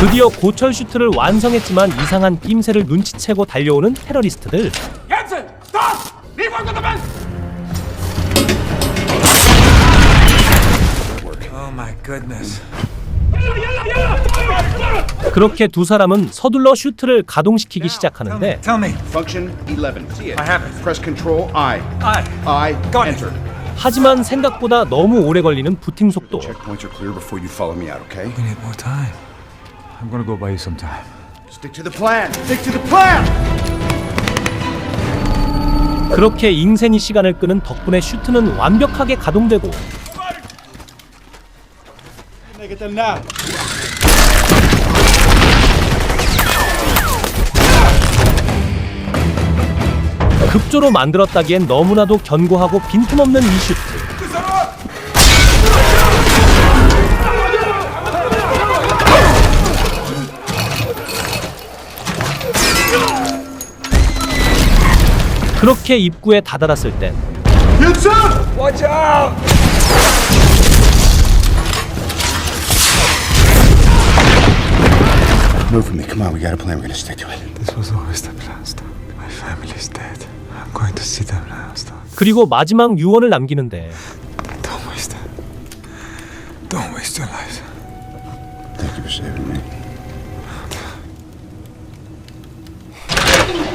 드디어 고철 슈트를 완성했지만 이상한 낌새를 눈치채고 달려오는 테러리스트들. Oh. 그렇게 두 사람은 서둘러 슈트를 가동시키기 시작하는데 Tell me. Function 11. See it. I have it. Press Control I. I. I. Got it. enter. 하지만 생각보다 너무 오래 걸리는 부팅 속도. I'm gonna go buy you some time. Stick to the plan. Stick to the plan. 그렇게 잉센이 시간을 끄는 덕분에 슈트는 완벽하게 가동되고 Make it them now. 급조로 만들었다기엔 너무나도 견고하고 빈틈없는 이 슈트. 그렇게 입구에 다다랐을 땐 윤승! Watch out! Move with me. Come on, we got a plan. We're gonna stick to it. This was always the plan, Stan. My family's dead. I'm going to see them now, Stan. 그리고 마지막 유언을 남기는데 Don't waste it. Don't waste your life. Thank you for saving me.